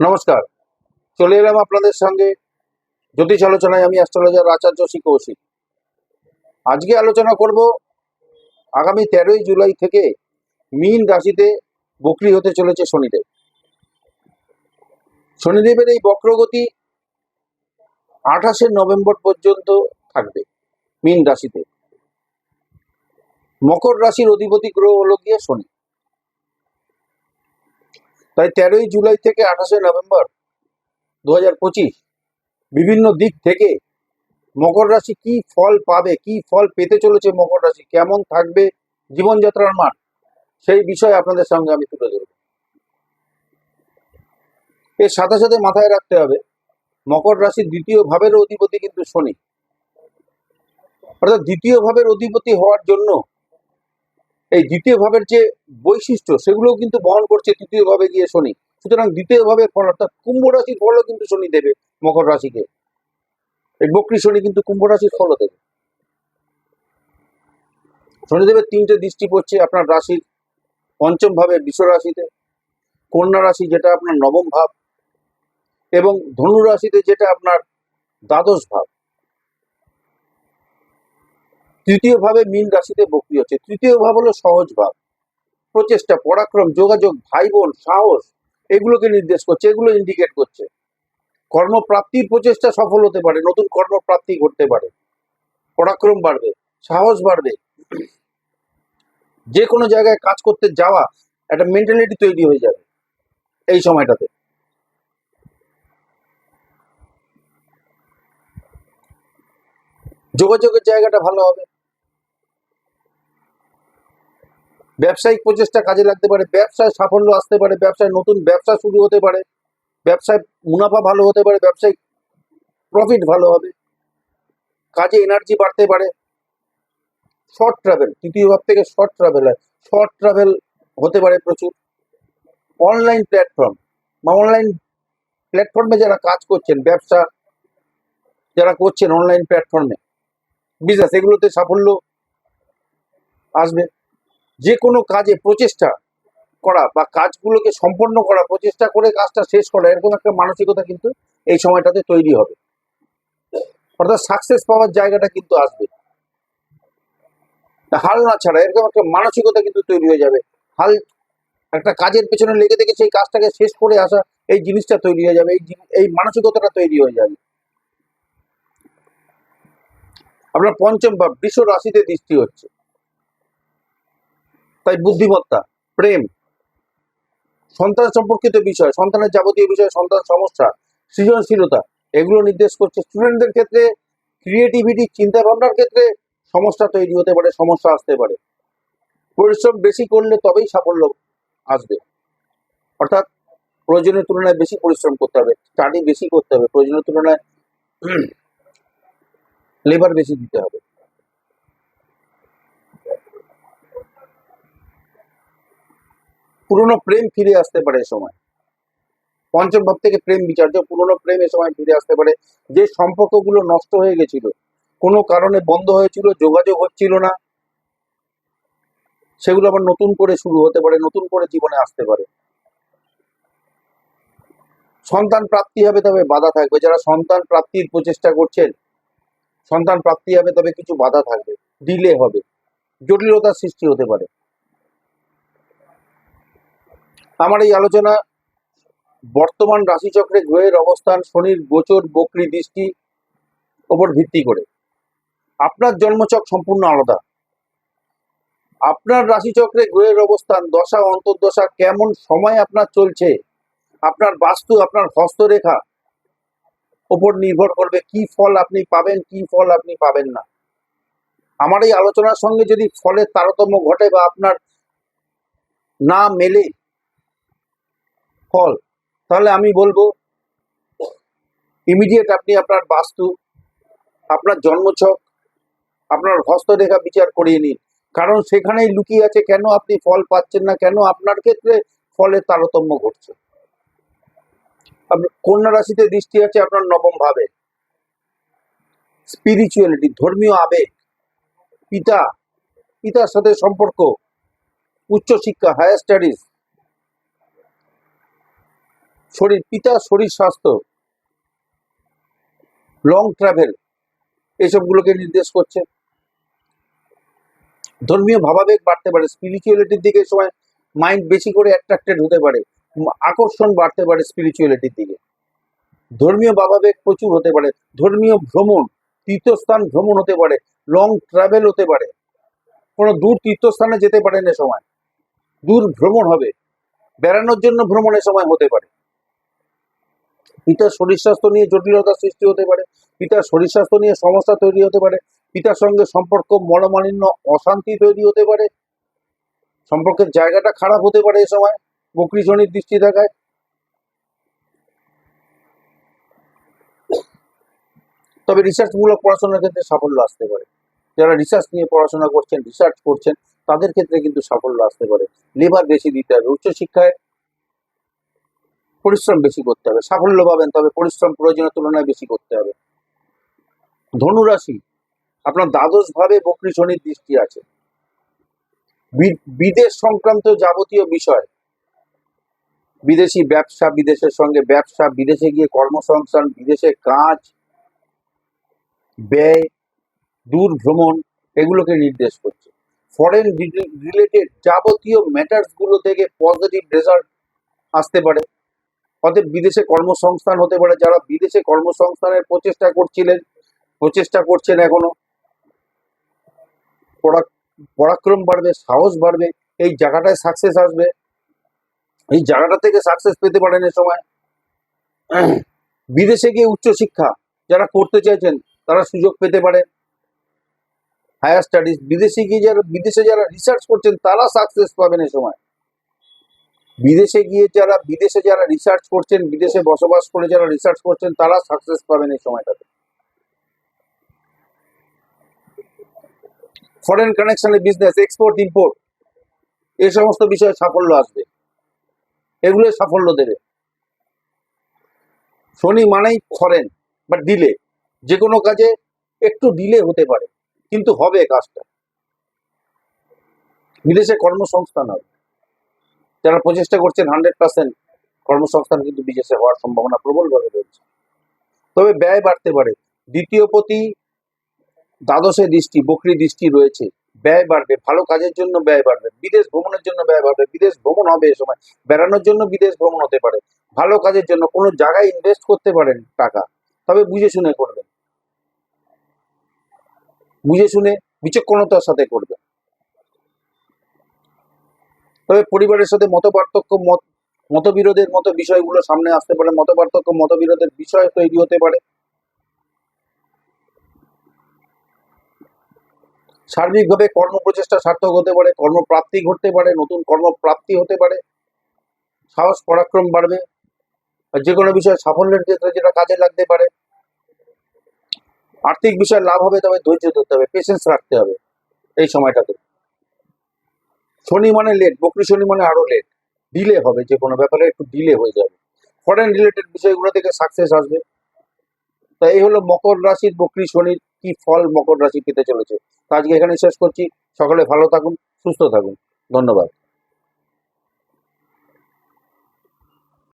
নমস্কার। চলে এলাম আপনাদের সঙ্গে জ্যোতিষ আলোচনায়। আমি অ্যাস্ট্রোলজার আচার্য শ্রী কৌশিক আজকে আলোচনা করব আগামী তেরোই জুলাই থেকে মীন রাশিতে বকরি হতে চলেছে শনিদেব। শনিদেবের এই বক্রগতি আঠাশে নভেম্বর পর্যন্ত থাকবে মীন রাশিতে। মকর রাশির অধিপতি গ্রহ হল গিয়ে শনি। তাই তেরোই জুলাই থেকে আঠাশে নভেম্বর দু হাজার পঁচিশ বিভিন্ন দিক থেকে মকর রাশি কি ফল পাবে, কি ফল পেতে চলেছে মকর রাশি, কেমন থাকবে জীবনযাত্রার মান, সেই বিষয়ে আপনাদের সঙ্গে আমি তুলে ধরব। এর সাথে সাথে মাথায় রাখতে হবে, মকর রাশির দ্বিতীয় ভাবের অধিপতি কিন্তু শনি। অর্থাৎ দ্বিতীয় ভাবের অধিপতি হওয়ার জন্য এই দ্বিতীয় ভাবের যে বৈশিষ্ট্য, সেগুলোও কিন্তু বহন করছে তৃতীয় ভাবে গিয়ে শনি। সুতরাং দ্বিতীয় ভাবে ফল, অর্থাৎ কুম্ভ রাশির ফলও কিন্তু শনি দেবে মকর রাশিকে। এই বক্রী শনি কিন্তু কুম্ভ রাশির ফলও দেবে। শনিদেবের তিনটে দৃষ্টি পড়ছে আপনার রাশির পঞ্চম ভাবে বিশ্ব রাশিতে, কন্যা রাশি যেটা আপনার নবম ভাব, এবং ধনু রাশিতে যেটা আপনার দ্বাদশ ভাব। তৃতীয় ভাবে মীন রাশিতে বক্রি হচ্ছে। তৃতীয় ভাব হলো সহজ ভাব। প্রচেষ্টা, পরাক্রম, যোগাযোগ ভাই বোন সাহস, এগুলোকে নির্দেশ করছে, এগুলো ইন্ডিকেট করছে। কর্মপ্রাপ্তির প্রচেষ্টা সফল হতে পারে, নতুন কর্মপ্রাপ্তি ঘটতে পারে। পরাক্রম বাড়বে, সাহস বাড়বে। যে কোনো জায়গায় কাজ করতে যাওয়া একটা মেন্টালিটি তৈরি হয়ে যাবে এই সময়টাতে। যোগাযোগের জায়গাটা ভালো হবে। ব্যবসায়িক প্রচেষ্টা কাজে লাগতে পারে, ব্যবসায় সাফল্য আসতে পারে, ব্যবসায় নতুন ব্যবসা শুরু হতে পারে, ব্যবসায় মুনাফা ভালো হতে পারে ব্যবসায়িক প্রফিট ভালো হবে, কাজে এনার্জি বাড়তে পারে। শর্ট ট্রাভেল তৃতীয় ভাব থেকে শর্ট ট্রাভেল হয়। শর্ট ট্রাভেল হতে পারে প্রচুর। অনলাইন প্ল্যাটফর্ম বা অনলাইন প্ল্যাটফর্মে যারা কাজ করছেন, ব্যবসা যারা করছেন অনলাইন প্ল্যাটফর্মে বিজনেস এগুলোতে সাফল্য আসবে। যে কোনো কাজে প্রচেষ্টা করা বা কাজগুলোকে সম্পন্ন করা, প্রচেষ্টা করে কাজটা শেষ করা, এরকম একটা মানসিকতা কিন্তু এই সময়টাতে তৈরি হবে। অর্থাৎ সাকসেস পাওয়ার জায়গাটা কিন্তু আসবে। হাল না ছাড়া এরকম একটা মানসিকতা কিন্তু তৈরি হয়ে যাবে। হাল একটা কাজের পেছনে লেগে থেকে সেই কাজটাকে শেষ করে আসা, এই জিনিসটা তৈরি হয়ে যাবে, এই এই মানসিকতাটা তৈরি হয়ে যাবে। আপনার পঞ্চম ভাব বিশ্ব রাশিতে দৃষ্টি হচ্ছে। তাই বুদ্ধিমত্তা, প্রেম, সন্তান সম্পর্কিত বিষয়, সন্তানের যাবতীয় বিষয়, সন্তান সমস্যা, সৃজনশীলতা, এগুলো নির্দেশ করছে স্টুডেন্টদের ক্ষেত্রে ক্রিয়েটিভিটি চিন্তা ভাবনার ক্ষেত্রে সমস্যা তৈরি হতে পারে, সমস্যা আসতে পারে। পরিশ্রম বেশি করলে তবেই সাফল্য আসবে। অর্থাৎ প্রয়োজনের তুলনায় বেশি পরিশ্রম করতে হবে স্টাডি বেশি করতে হবে, প্রয়োজনের তুলনায় লেবার বেশি দিতে হবে। পুরনো প্রেম ফিরে আসতে পারে এ সময়। পঞ্চম ভাব থেকে প্রেম বিচার্য পুরনো প্রেম এ সময় ফিরে আসতে পারে, যে সম্পর্কগুলো নষ্ট হয়ে গেছিল, কোনো কারণে বন্ধ হয়েছিল, যোগাযোগ হচ্ছিল না, সেগুলো আবার নতুন করে শুরু হতে পারে, নতুন করে জীবনে আসতে পারে। সন্তান প্রাপ্তি হবে তবে বাধা থাকবে। যারা সন্তান প্রাপ্তির প্রচেষ্টা করছেন, সন্তান প্রাপ্তি হবে তবে কিছু বাধা থাকবে, ডিলে হবে, জটিলতার সৃষ্টি হতে পারে। আমার এই আলোচনা, বর্তমান রাশিচক্রে গ্রহের অবস্থান, শনির গোচর, বকরি দৃষ্টি ওপর ভিত্তি করে। আপনার জন্মচক সম্পূর্ণ আলাদা। আপনার রাশিচক্রে গ্রহের অবস্থান, দশা, অন্তর্দশা কেমন সময় আপনার চলছে, আপনার বাস্তু, আপনার হস্তরেখা ওপর নির্ভর করবে কি ফল আপনি পাবেন, কি ফল আপনি পাবেন না। আমার এই আলোচনার সঙ্গে যদি ফলের তারতম্য ঘটে বা আপনার না মেলে ফল। তাহলে আমি বলব ইমিডিয়েট আপনি আপনার বাস্তু, আপনার জন্মছক, আপনার হস্তরেখা বিচার করিয়ে নিন। কারণ সেখানেই লুকিয়ে আছে কেন আপনি ফল পাচ্ছেন না, কেন আপনার ক্ষেত্রে ফলের তারতম্য ঘটছে। কন্যা রাশিতে দৃষ্টি আছে আপনার নবম ভাবে। স্পিরিচুয়ালিটি ধর্মীয় আবেগ, পিতা, পিতার সাথে সম্পর্ক, উচ্চশিক্ষা হায়ার স্টাডিজ শরীর, পিতা শরীর স্বাস্থ্য লং ট্রাভেল এসবগুলোকে নির্দেশ করছে। ধর্মীয় ভাবাবেগ বাড়তে পারে স্পিরিচুয়ালিটির দিকে সময় মাইন্ড বেশি করে অ্যাট্রাক্টেড হতে পারে, আকর্ষণ বাড়তে পারে স্পিরিচুয়ালিটির দিকে। ধর্মীয় ভাবাবেগ প্রচুর হতে পারে, ধর্মীয় ভ্রমণ, তীর্থস্থান ভ্রমণ হতে পারে লং ট্রাভেল হতে পারে। কোনো দূর তীর্থস্থানে যেতে পারেন এ সময় দূর ভ্রমণ হবে, বেড়ানোর জন্য ভ্রমণের সময় হতে পারে। পিতার শরীর স্বাস্থ্য নিয়ে জটিলতা সৃষ্টি হতে পারে, পিতার শরীর স্বাস্থ্য নিয়ে সমস্যা তৈরি হতে পারে, পিতার সঙ্গে সম্পর্ক মনোমালিন্য, অশান্তি তৈরি হতে পারে, সম্পর্কের জায়গাটা খারাপ হতে পারে এ সময় বকরি শনির দৃষ্টি থাকায় তবে রিসার্চমূলক পড়াশোনার ক্ষেত্রে সাফল্য আসতে পারে। যারা রিসার্চ নিয়ে পড়াশোনা করছেন রিসার্চ করছেন, তাদের ক্ষেত্রে কিন্তু সাফল্য আসতে পারে। লেবার বেশি দিতে হবে, উচ্চশিক্ষায় পরিশ্রম বেশি করতে হবে। সাফল্য পাবেন, তবে পরিশ্রম প্রয়োজনের তুলনায় বেশি করতে হবে। ধনুরাশি, আপনার দ্বাদশ ভাবে বকরি শনির দৃষ্টি আছে। বিদেশ সংক্রান্ত যাবতীয় বিষয়। বিদেশি ব্যবসা, বিদেশের সঙ্গে ব্যবসা, বিদেশে গিয়ে কর্মসংস্থান, বিদেশে কাজ, ব্যয়, দূর ভ্রমণ, এগুলোকে নির্দেশ করছে। ফরেন রিলেটেড যাবতীয় ম্যাটার্সগুলো থেকে পজিটিভ রেজাল্ট আসতে পারে। অতএব বিদেশে কর্মসংস্থান হতে পারে, যারা বিদেশে কর্মসংস্থানের প্রচেষ্টা করছিলেন, প্রচেষ্টা করছেন এখনও। পরাক্রম বাড়বে, সাহস বাড়বে, এই জায়গাটায় সাকসেস আসবে। এই জায়গাটা থেকে সাকসেস পেতে পারেন এ সময়। বিদেশে গিয়ে উচ্চশিক্ষা যারা করতে চাইছেন, তারা সুযোগ পেতে পারে। হায়ার স্টাডিজ বিদেশে গিয়ে যারা, বিদেশে যারা রিসার্চ করছেন, তারা সাকসেস পাবেন এ সময়। বিদেশে গিয়ে যারা, বিদেশে যারা রিসার্চ করছেন, বিদেশে বসবাস করে যারা রিসার্চ করছেন, তারা সাকসেস পাবেন এই সময়টাতে। ফরেন কানেকশনে বিজনেস এক্সপোর্ট ইম্পোর্ট এই সমস্ত বিষয়ে সাফল্য আসবে। এগুলো সাফল্য দেবে। শনি মানেই ফরেন বা ডিলে যে কোনো কাজে একটু ডিলে হতে পারে, কিন্তু হবে কাজটা। বিদেশে কর্মসংস্থান হবে। যারা প্রচেষ্টা করছেন হান্ড্রেড পার্সেন্ট কর্মসংস্থান কিন্তু বিদেশে হওয়ার সম্ভাবনা প্রবলভাবে রয়েছে। তবে ব্যয় বাড়তে পারে। দ্বিতীয় প্রতি দ্বাদশে দৃষ্টি, বকরি দৃষ্টি রয়েছে। ব্যয় বাড়বে। ভালো কাজের জন্য ব্যয় বাড়বে। বিদেশ ভ্রমণের জন্য ব্যয় বাড়বে। বিদেশ ভ্রমণ হবে এ সময়। বেড়ানোর জন্য বিদেশ ভ্রমণ হতে পারে। ভালো কাজের জন্য কোনো জায়গায় ইনভেস্ট করতে পারেন টাকা। তবে বুঝে শুনে করবেন। বুঝে শুনে বিচক্ষণতার সাথে করবেন। তবে পরিবারের সাথে মত পার্থক্য মত, মতবিরোধের মতো বিষয়গুলো সামনে আসতে পারে। মত পার্থক্য মতবিরোধের বিষয় তৈরি হতে পারে। সার্বিকভাবে কর্ম প্রচেষ্টা সার্থক হতে পারে, কর্মপ্রাপ্তি ঘটতে পারে, নতুন কর্মপ্রাপ্তি হতে পারে। সাহস, পরাক্রম বাড়বে। আর যে কোনো বিষয়ে সাফল্যের ক্ষেত্রে যেটা কাজে লাগতে পারে। আর্থিক বিষয়ে লাভ হবে, তবে ধৈর্য ধরতে হবে পেশেন্স রাখতে হবে এই সময়টাতে। শনি মানে লেট বকরি শনি মানে আরও লেট ডিলে হবে, যে কোনো ব্যাপারে একটু ডিলে হয়ে যাবে। ফরেন রিলেটেড বিষয়গুলো থেকে সাকসেস আসবে। তা এই হলো মকর রাশির বকরি শনির কি ফল মকর রাশি পেতে চলেছে। তা আজকে এখানে শেষ করছি। সকলে ভালো থাকুন, সুস্থ থাকুন। ধন্যবাদ।